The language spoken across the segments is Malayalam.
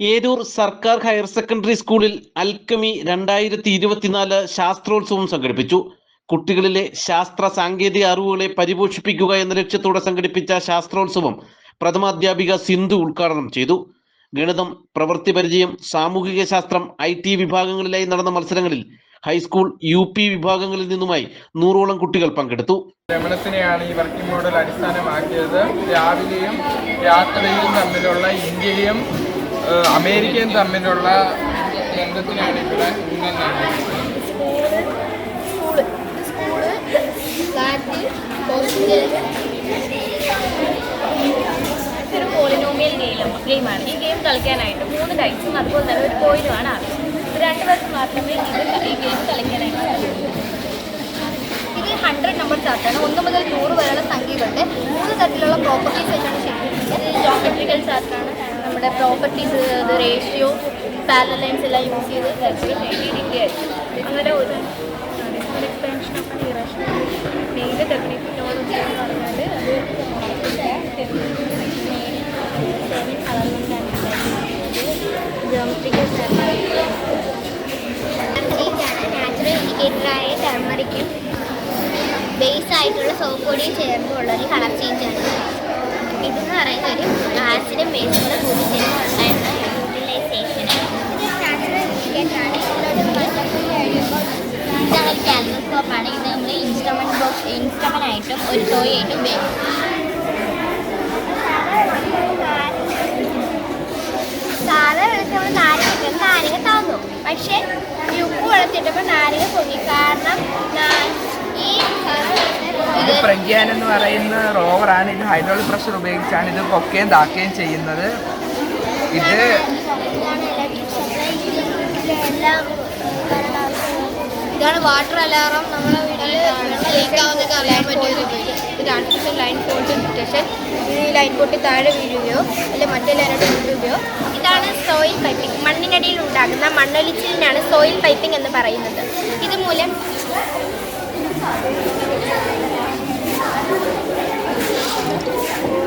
ഏരൂർ സർക്കാർ ഹയർ സെക്കൻഡറി സ്കൂളിൽ അൽക്കമി രണ്ടായിരത്തി ഇരുപത്തിനാല് ശാസ്ത്രോത്സവം സംഘടിപ്പിച്ചു. കുട്ടികളിലെ ശാസ്ത്ര സാങ്കേതിക അറിവുകളെ പരിപോഷിപ്പിക്കുക എന്ന ലക്ഷ്യത്തോടെ സംഘടിപ്പിച്ച ശാസ്ത്രോത്സവം പ്രഥമാധ്യാപിക സിന്ധു ഉദ്ഘാടനം ചെയ്തു. ഗണിതം പ്രവൃത്തി പരിചയം സാമൂഹിക ശാസ്ത്രം ഐ ടി വിഭാഗങ്ങളിലായി നടന്ന മത്സരങ്ങളിൽ ഹൈസ്കൂൾ യു പി വിഭാഗങ്ങളിൽ നിന്നുമായി നൂറോളം കുട്ടികൾ പങ്കെടുത്തു. ഭ്രമണത്തിനെയാണ് ഈ വർക്കിംഗ് മോഡൽ അടിസ്ഥാനമാക്കിയത്. രാവിലെയും രാത്രിയും തമ്മിലുള്ള ഇന്ത്യയും അമേരിക്കയും തമ്മിലുള്ള ബന്ധത്തിനാണ് ഇവിടെ ഊന്നൽ ഗെയിം ഗെയിമാണ് ഈ ഗെയിം കളിക്കാനായിട്ട് മൂന്ന് ഡൈസും അതുപോലെ തന്നെ ഒരു കോയിനുമാണ് ആവശ്യം. രണ്ട് പേർക്ക് മാത്രമേ ഇത് ഈ ഗെയിം കളിക്കാനായിട്ട് ഇത് ഹൺഡ്രഡ് നമ്പർ ചാർട്ടാണ് ഒന്ന് മുതൽ നൂറ് വരെയുള്ള സംഖ്യകളുടെ മൂന്ന് തരത്തിലുള്ള പ്രോപ്പർട്ടീസ് ആയിട്ടാണ് ചെയ്യുന്നത്. ജോമെട്രിക്കൽ ചാർട്ടാണ് നമ്മുടെ പ്രോപ്പർട്ടീസ് അത് റേഷ്യോ ലൈൻസ് എല്ലാം യൂസ് ചെയ്ത് അങ്ങനെ ഒരു എക്സ്പെൻഷൻ ഓഫ് മെയിൻ ഡെഫിനിറ്റോളജി എന്ന് പറഞ്ഞാൽ അത് ജോമെട്രിക്കൽ നാച്ചുറൽ ഇൻഡിക്കേറ്ററായ ടർമറിക്കും ബേസ് ആയിട്ടുള്ള സോപ്പ് പൊടിയും ചേർന്നുള്ളൊരു കളർ ചേഞ്ച് ഇതെന്ന് പറയുന്ന ഒരു ആസിഡും വേസ്റ്റും കൂടി കൂടിച്ചേരുമ്പോൾ ഉണ്ടായിരുന്ന ഇൻഡിക്കേറ്ററാണ് ഇതാണ് ഒരു കാൽസ്കോപ്പാണ് ഇത് നമ്മൾ ഇൻസ്ട്രുമെന്റ് ബോക്സ് ഇൻസ്ട്രുമെന്റ് ആയിട്ടും ഒരു ടോയ് ആയിട്ടും ഉപയോഗിക്കും. സാധാ വെളുത്തപ്പോൾ നാരങ്ങ ഇട്ടിട്ട് നാരങ്ങ താന്നു. പക്ഷേ ഈ ഉപ്പ് വെള്ളത്തിട്ടപ്പോൾ നാരങ്ങ പൊങ്ങി. കാരണം ഈ ഇത് പ്രഗ്യാൻ എന്ന് പറയുന്ന റോവറാണ്. ഇത് ഹൈഡ്രോളിക് പ്രഷർ ഉപയോഗിച്ചാണ് ഇത് പൊക്കുകയും താക്കുകയും ചെയ്യുന്നത്. ഇത് ഇതാണ് വാട്ടർ അലാറം നമ്മുടെ വീട്ടിൽ ലീക്കാവുന്നൊക്കെ അറിയാൻ പറ്റിയത് ഇത് ആർട്ടിഫിഷ്യൽ ലൈൻ ഫോൾട്ട് ഡിറ്റക്ഷൻ ഈ ലൈൻ പൊട്ടി താഴെ വീഴുകയോ അല്ലെങ്കിൽ മറ്റേ ലൈനോട്ട് വീഴുകയോ ഇതാണ് സോയിൽ പൈപ്പിംഗ് മണ്ണിനടിയിൽ ഉണ്ടാകുന്ന മണ്ണൊലിച്ചിലിനാണ് സോയിൽ പൈപ്പിംഗ് എന്ന് പറയുന്നത്. ഇതുമൂലം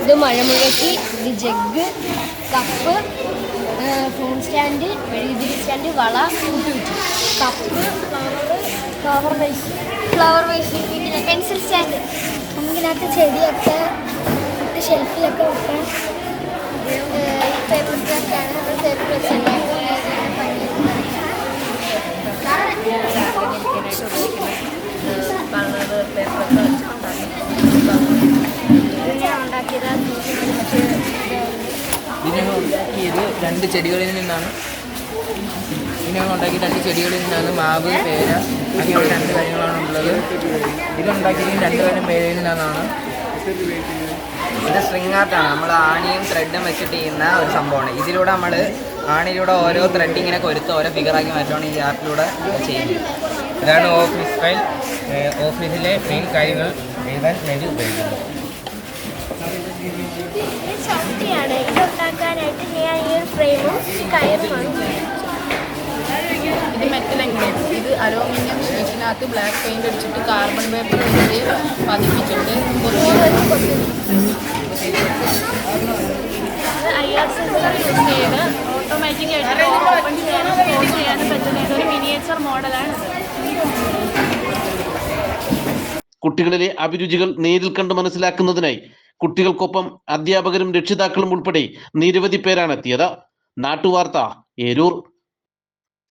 ഇത് മഴമുഴക്കി ഇത് ജഗ് കപ്പ് ഫോൺ സ്റ്റാൻഡ് മെഴുകുതിരി സ്റ്റാൻഡ് വള cup flower vase flower vase പിന്നെ പെൻസിൽ സ്റ്റാൻഡ് നമുക്കിതിനകത്ത് ചെടിയൊക്കെ ഷെൽഫിലൊക്കെ വെക്കാൻ പേപ്പർ സ്റ്റാൻഡാണ് നമ്മൾ പേപ്പർ പറഞ്ഞത് പേപ്പറൊക്കെ ഉണ്ടാക്കിയത് രണ്ട് ചെടികളിൽ നിന്നാണ്. ഇതിനകം ഉണ്ടാക്കിയ രണ്ട് ചെടികളിൽ നിന്നാണ് മാവ് പേര അങ്ങനെയുള്ള രണ്ട് കാര്യങ്ങളാണ് ഉള്ളത്. ഇതുണ്ടാക്കിയത് രണ്ട് തരം പേരയിൽ നിന്നാണ്. ഇത് സ്ട്രിങ് ആർട്ടാണ് നമ്മൾ ആണിയും ത്രെഡും വെച്ചിട്ട് ചെയ്യുന്ന ഒരു സംഭവമാണ്. ഇതിലൂടെ നമ്മൾ ആണിയിലൂടെ ഓരോ ത്രെഡ് ഇങ്ങനെ കൊരുത്ത് ഓരോ ഫിഗറാക്കി മാറ്റുകയാണ് ഈ ആർട്ടിലൂടെ ചെയ്യുന്നത്. ഇതാണ് ഓഫീസ് ഫയൽ ഓഫീസിലെ മെയിൻ കാര്യങ്ങൾ എഴുതാൻ വേണ്ടി ഉപയോഗിക്കുന്നത് ചട്ടിയാണ് ഇത് ഉണ്ടാക്കാനായിട്ട് ഞാൻ ഈ ഒരു ഫ്രെയിമും കയറുമാണ് ഇത് ഇത് അലൂമിനിയം ഷീറ്റിനകത്ത് ബ്ലാക്ക് പെയിന്റ് അടിച്ചിട്ട് കാർബൺ പേപ്പർ വെച്ച് പതിപ്പിച്ചിട്ട് ഐ ആർ സെൻസർ യൂസ് ചെയ്ത് ഓട്ടോമാറ്റിക് ആയിട്ട് ഓപ്പൺ ചെയ്യാനും ക്ലോസ് ചെയ്യാനും പറ്റുന്ന ഇതൊരു മിനിയേച്ചർ മോഡലാണ് കുട്ടികളിലെ അഭിരുചികൾ നേരിൽ കണ്ട് മനസ്സിലാക്കുന്നതിനായി കുട്ടികൾക്കൊപ്പം അധ്യാപകരും രക്ഷിതാക്കളും ഉൾപ്പെടെ നിരവധി പേരാണ് എത്തിയത്. നാട്ടുവാർത്ത ഏരൂർ.